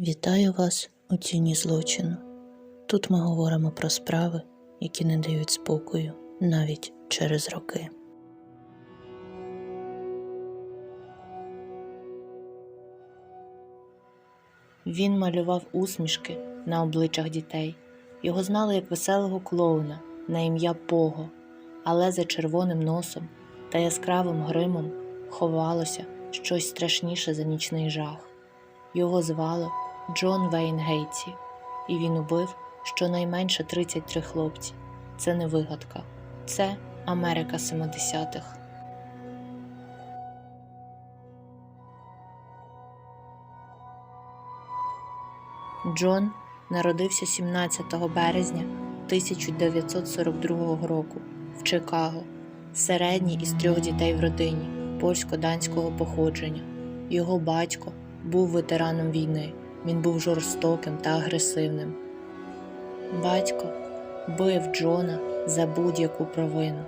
Вітаю вас у тіні злочину. Тут ми говоримо про справи, які не дають спокою навіть через роки. Він малював усмішки на обличчях дітей. Його знали як веселого клоуна на ім'я Пого, але за червоним носом та яскравим гримом ховалося щось страшніше за нічний жах. Його звали Джон Вейн Гейтсі, і він убив щонайменше 33 хлопці. Це не вигадка, це Америка 70-х. Джон народився 17 березня 1942 року в Чикаго, середній із трьох дітей в родині польсько-данського походження. Його батько був ветераном війни. Він був жорстоким та агресивним. Батько бив Джона за будь-яку провину,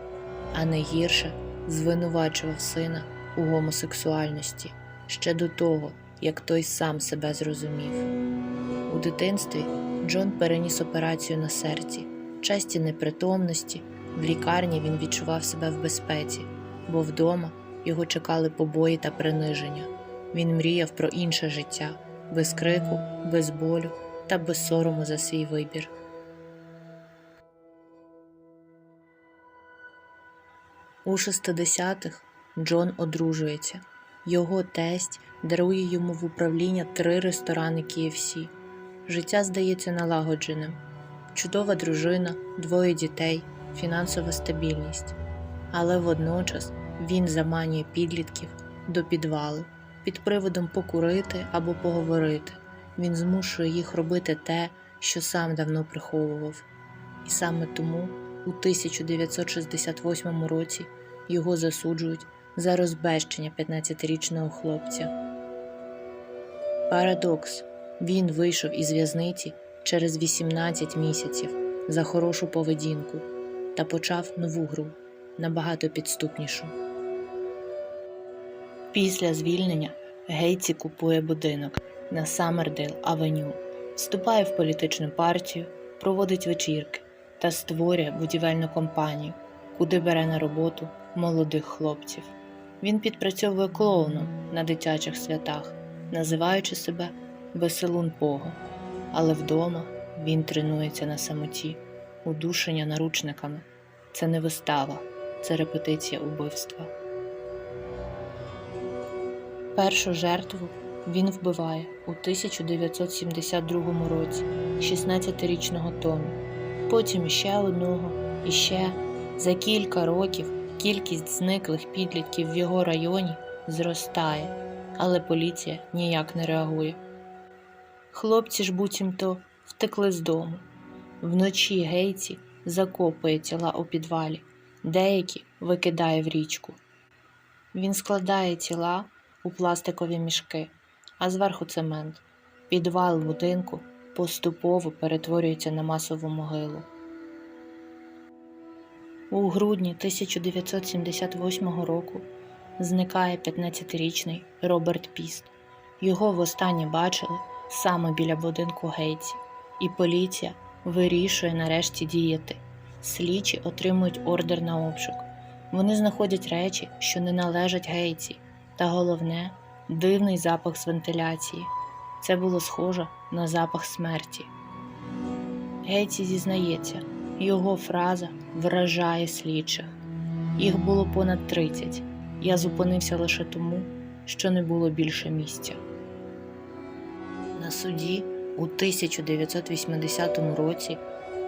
а найгірше звинувачував сина у гомосексуальності ще до того, як той сам себе зрозумів. У дитинстві Джон переніс операцію на серці, часті непритомності. В лікарні він відчував себе в безпеці, бо вдома його чекали побої та приниження. Він мріяв про інше життя, без крику, без болю та без сорому за свій вибір. У 60-х Джон одружується. Його тесть дарує йому в управління три ресторани KFC. Життя здається налагодженим. Чудова дружина, двоє дітей, фінансова стабільність. Але водночас він заманює підлітків до підвалу під приводом покурити або поговорити. Він змушує їх робити те, що сам давно приховував. І саме тому у 1968 році його засуджують за розбещення 15-річного хлопця. Парадокс він вийшов із в'язниці через 18 місяців за хорошу поведінку та почав нову гру набагато підступнішу. Після звільнення Гейтсі купує будинок на Саммердейл Авеню, вступає в політичну партію, проводить вечірки та створює будівельну компанію, куди бере на роботу молодих хлопців. Він підпрацьовує клоуном на дитячих святах, називаючи себе Веселун Пого, але вдома він тренується на самоті, удушення наручниками. Це не вистава, це репетиція убивства. Першу жертву він вбиває у 1972 році 16-річного Томі, потім іще одного, і ще за кілька років кількість зниклих підлітків в його районі зростає, але поліція ніяк не реагує. Хлопці ж буцімто втекли з дому. Вночі Гейці закопує тіла у підвалі, деякі викидає в річку. Він складає тіла у пластикові мішки, а зверху цемент. Підвал будинку поступово перетворюється на масову могилу. У грудні 1978 року зникає 15-річний Роберт Піст. Його востаннє бачили саме біля будинку Гейтсі, і поліція вирішує нарешті діяти. Слідчі отримують ордер на обшук. Вони знаходять речі, що не належать Гейтсі, та головне дивний запах з вентиляції. Це було схоже на запах смерті. Гейтсі зізнається, його фраза вражає слідчих. Їх було понад 30. Я зупинився лише тому, що не було більше місця. На суді у 1980 році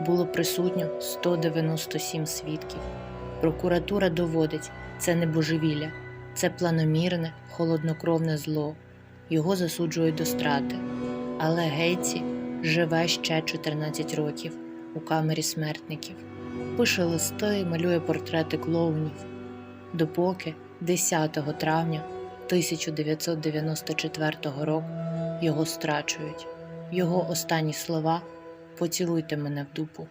було присутньо 197 свідків. Прокуратура доводить, це не божевілля, це планомірне, холоднокровне зло. Його засуджують до страти. Але Гейтсі живе ще 14 років у камері смертників, пише листи, малює портрети клоунів, допоки 10 травня 1994 року його страчують. Його останні слова поцілуйте мене в дупу.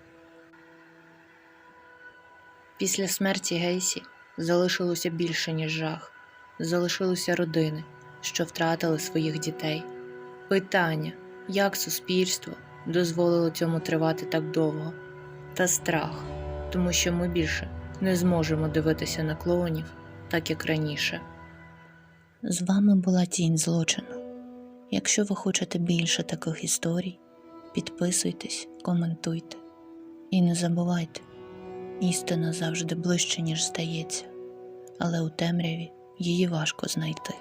Після смерті Гейсі залишилося більше, ніж жах. Залишилися родини, що втратили своїх дітей. Питання, Як суспільство дозволило цьому тривати так довго? Та страх, тому що ми більше не зможемо дивитися на клоунів, так як раніше. З вами була тінь злочину. Якщо ви хочете більше таких історій, підписуйтесь, коментуйте і не забувайте, істина завжди ближче, ніж здається, але у темряві її важко знайти.